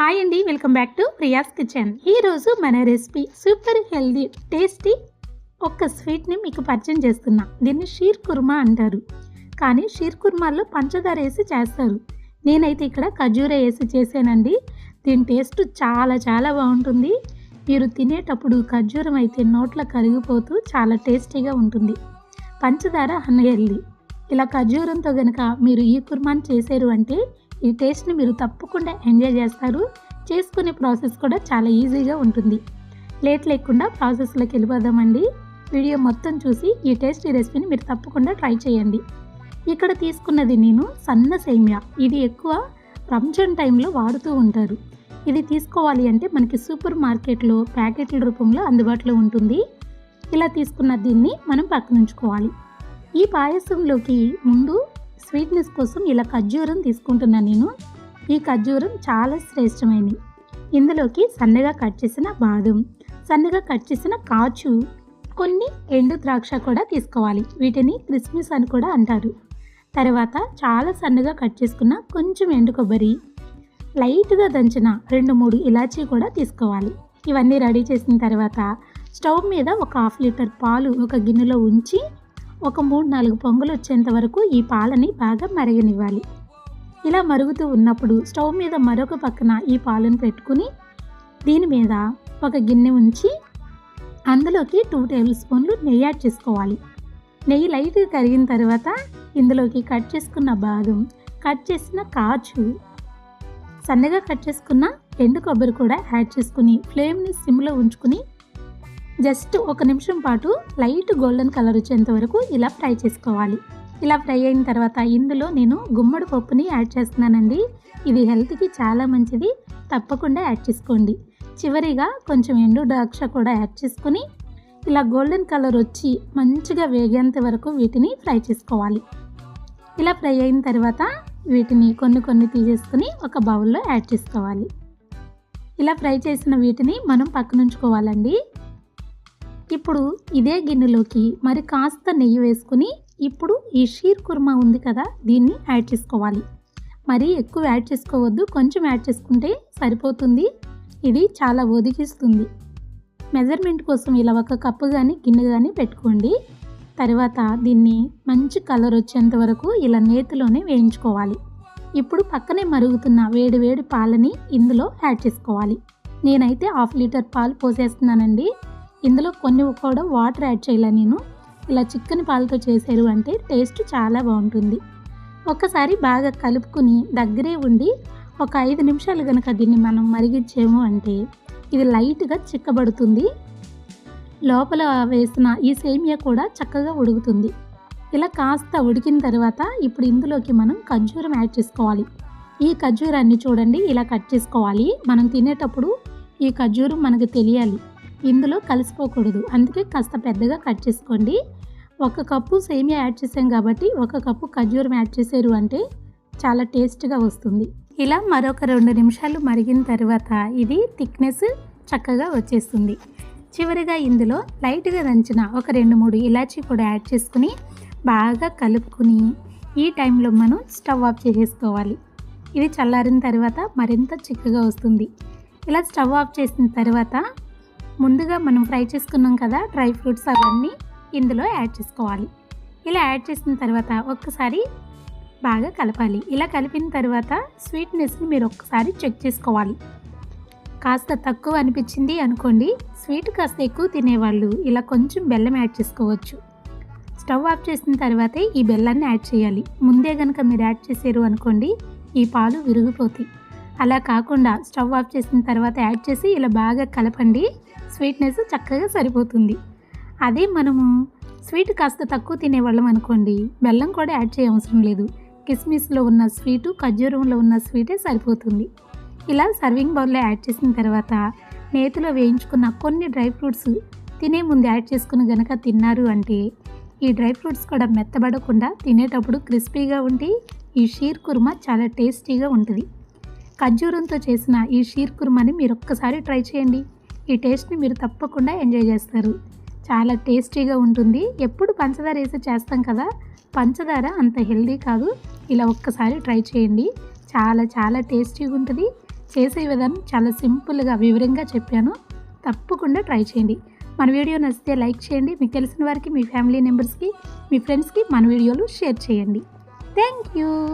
Hi అండి welcome back to Priya's kitchen ఈరోజు మన రెసిపీ సూపర్ హెల్దీ టేస్టీ ఒక స్వీట్ని మీకు పరిచయం చేస్తున్నా. దీన్ని షీర్ కుర్మా అంటారు. కానీ షీర్ కుర్మాల్లో పంచదార వేసి చేస్తారు. నేనైతే ఇక్కడ ఖజూర వేసి చేశానండి. దీని టేస్ట్ చాలా చాలా బాగుంటుంది. మీరు తినేటప్పుడు ఖర్జూరం అయితే నోట్లో కరిగిపోతూ చాలా టేస్టీగా ఉంటుంది. పంచదార అన్హెల్దీ ఇలా ఖర్జూరంతో కనుక మీరు ఈ కుర్మాని చేశారు అంటే ఈ టేస్ట్ని మీరు తప్పకుండా ఎంజాయ్ చేస్తారు. చేసుకునే ప్రాసెస్ కూడా చాలా ఈజీగా ఉంటుంది. లేట్ లేకుండా ప్రాసెస్లోకి వెళ్ళిపోదామండి. వీడియో మొత్తం చూసి ఈ టేస్టీ రెసిపీని మీరు తప్పకుండా ట్రై చేయండి. ఇక్కడ తీసుకున్నది నేను సన్న సేమియా. ఇది ఎక్కువ రంజాన్ టైంలో వాడుతూ ఉంటారు. ఇది తీసుకోవాలి అంటే మనకి సూపర్ మార్కెట్లో ప్యాకెట్ల రూపంలో అందుబాటులో ఉంటుంది. ఇలా తీసుకున్న దీన్ని మనం పక్కన ఉంచుకోవాలి ఈ పాయసంలోకి ముందు స్వీట్నెస్ కోసం ఇలా ఖర్జూరం తీసుకుంటున్నాను నేను. ఈ ఖర్జూరం చాలా శ్రేష్టమైనది. ఇందులోకి సన్నగా కట్ చేసిన బాదం సన్నగా కట్ చేసిన కాచు కొన్ని ఎండు ద్రాక్ష కూడా తీసుకోవాలి. వీటిని క్రిస్మస్ అని కూడా అంటారు. తర్వాత చాలా సన్నగా కట్ చేసుకున్న కొంచెం ఎండు కొబ్బరి లైట్గా దంచిన రెండు మూడు ఇలాచీ కూడా తీసుకోవాలి. ఇవన్నీ రెడీ చేసిన తర్వాత స్టవ్ మీద ఒక హాఫ్ లీటర్ పాలు ఒక గిన్నెలో ఉంచి ఒక మూడు నాలుగు పొంగులు వచ్చేంత వరకు ఈ పాలని బాగా మరగనివ్వాలి. ఇలా మరుగుతూ ఉన్నప్పుడు స్టవ్ మీద మరొక పక్కన ఈ పాలను పెట్టుకుని దీని మీద ఒక గిన్నె ఉంచి అందులోకి టూ టేబుల్ స్పూన్లు నెయ్యి యాడ్ చేసుకోవాలి. నెయ్యి లైట్గా కరిగిన తర్వాత ఇందులోకి కట్ చేసుకున్న బాదం కట్ చేసిన కాచు సన్నగా కట్ చేసుకున్న ఎండు కొబ్బరి కూడా యాడ్ చేసుకుని ఫ్లేమ్ని సిమ్లో ఉంచుకుని జస్ట్ ఒక నిమిషం పాటు లైట్ గోల్డెన్ కలర్ వచ్చేంత వరకు ఇలా ఫ్రై చేసుకోవాలి. ఇలా ఫ్రై అయిన తర్వాత ఇందులో నేను గుమ్మడి పప్పుని యాడ్ చేస్తున్నానండి. ఇది హెల్త్కి చాలా మంచిది. తప్పకుండా యాడ్ చేసుకోండి. చివరిగా కొంచెం ఎండు ద్రాక్ష కూడా యాడ్ చేసుకొని ఇలా గోల్డెన్ కలర్ వచ్చి మంచిగా వేగేంత వరకు వీటిని ఫ్రై చేసుకోవాలి. ఇలా ఫ్రై అయిన తర్వాత వీటిని కొన్ని కొన్ని తీసేసుకుని ఒక బౌల్లో యాడ్ చేసుకోవాలి. ఇలా ఫ్రై చేసిన వీటిని మనం పక్కనుంచుకోవాలండి. ఇప్పుడు ఇదే గిన్నెలోకి మరి కాస్త నెయ్యి వేసుకుని ఇప్పుడు ఈ షీర్ కుర్మా ఉంది కదా దీన్ని యాడ్ చేసుకోవాలి. మరీ ఎక్కువ యాడ్ చేసుకోవద్దు కొంచెం యాడ్ చేసుకుంటే సరిపోతుంది. ఇది చాలా ఒదిగిస్తుంది. మెజర్మెంట్ కోసం ఇలా ఒక కప్పు కానీ గిన్నె కానీ పెట్టుకోండి. తర్వాత దీన్ని మంచి కలర్ వచ్చేంత వరకు ఇలా నేతిలోనే వేయించుకోవాలి. ఇప్పుడు పక్కనే మరుగుతున్న వేడి వేడి పాలని ఇందులో యాడ్ చేసుకోవాలి. నేనైతే హాఫ్ లీటర్ పాలు పోసేస్తున్నానండి. ఇందులో కొన్ని కూడా వాటర్ యాడ్ చేయాలి నేను? ఇలా చిక్కని పాలతో చేశారు అంటే టేస్ట్ చాలా బాగుంటుంది. ఒకసారి బాగా కలుపుకుని దగ్గరే ఉండి ఒక ఐదు నిమిషాలు కనుక దీన్ని మనం మరిగించాము అంటే ఇది లైట్గా చిక్కబడుతుంది. లోపల వేసిన ఈ సేమియా కూడా చక్కగా ఉడుకుతుంది. ఇలా కాస్త ఉడికిన తర్వాత ఇప్పుడు ఇందులోకి మనం ఖర్జూరం యాడ్ చేసుకోవాలి. ఈ ఖర్జూరాన్ని చూడండి ఇలా కట్ చేసుకోవాలి. మనం తినేటప్పుడు ఈ ఖర్జూరం మనకు తెలియాలి. ఇందులో కలిసిపోకూడదు. అందుకే కాస్త పెద్దగా కట్ చేసుకోండి. ఒక కప్పు సేమియా యాడ్ చేసాం కాబట్టి ఒక కప్పు ఖర్జూరం యాడ్ చేశారు అంటే చాలా టేస్ట్గా వస్తుంది. ఇలా మరొక రెండు నిమిషాలు మరిగిన తర్వాత ఇది థిక్నెస్ చక్కగా వచ్చేస్తుంది. చివరిగా ఇందులో లైట్గా దంచిన ఒక రెండు మూడు ఇలాచీ కూడా యాడ్ చేసుకుని బాగా కలుపుకుని ఈ టైంలో మనం స్టవ్ ఆఫ్ చేసేసుకోవాలి. ఇది చల్లారిన తర్వాత మరింత చిక్కగా వస్తుంది. ఇలా స్టవ్ ఆఫ్ చేసిన తర్వాత ముందుగా మనం ఫ్రై చేసుకున్నాం కదా డ్రై ఫ్రూట్స్ అవన్నీ ఇందులో యాడ్ చేసుకోవాలి. ఇలా యాడ్ చేసిన తర్వాత ఒక్కసారి బాగా కలపాలి. ఇలా కలిపిన తర్వాత స్వీట్నెస్ని మీరు ఒక్కసారి చెక్ చేసుకోవాలి. కాస్త తక్కువ అనిపించింది అనుకోండి స్వీట్ కాస్త ఎక్కువ తినేవాళ్ళు ఇలా కొంచెం బెల్లం యాడ్ చేసుకోవచ్చు. స్టవ్ ఆఫ్ చేసిన తర్వాతే ఈ బెల్లాన్ని యాడ్ చేయాలి. ముందే కనుక మీరు యాడ్ చేసారు అనుకోండి ఈ పాలు విరిగిపోతాయి. అలా కాకుండా స్టవ్ ఆఫ్ చేసిన తర్వాత యాడ్ చేసి ఇలా బాగా కలపండి. స్వీట్నెస్ చక్కగా సరిపోతుంది. అదే మనము స్వీట్ కాస్త తక్కువ తినేవాళ్ళం అనుకోండి బెల్లం కూడా యాడ్ చేయవసరం లేదు. కిస్మిస్లో ఉన్న స్వీటు ఖర్జూరంలో ఉన్న స్వీటే సరిపోతుంది. ఇలా సర్వింగ్ బౌల్లో యాడ్ చేసిన తర్వాత నేతిలో వేయించుకున్న కొన్ని డ్రై ఫ్రూట్స్ తినే ముందు యాడ్ చేసుకుని గనక తిన్నారు అంటే ఈ డ్రై ఫ్రూట్స్ కూడా మెత్తబడకుండా తినేటప్పుడు క్రిస్పీగా ఉండి ఈ షీర్ కుర్మా చాలా టేస్టీగా ఉంటుంది. ఖర్జూరంతో చేసిన ఈ షీర్ కుర్మాని మీరు ఒక్కసారి ట్రై చేయండి. ఈ టేస్ట్ని మీరు తప్పకుండా ఎంజాయ్ చేస్తారు. చాలా టేస్టీగా ఉంటుంది. ఎప్పుడు పంచదార వేసి చేస్తాం కదా పంచదార అంత హెల్దీ కాదు. ఇలా ఒక్కసారి ట్రై చేయండి. చాలా చాలా టేస్టీగా ఉంటుంది. చేసే విధానం చాలా సింపుల్గా వివరంగా చెప్పాను. తప్పకుండా ట్రై చేయండి. మన వీడియో నచ్చితే లైక్ చేయండి. మీకు తెలిసిన వారికి మీ ఫ్యామిలీ మెంబర్స్కి మీ ఫ్రెండ్స్కి మన వీడియోలు షేర్ చేయండి. Thank you!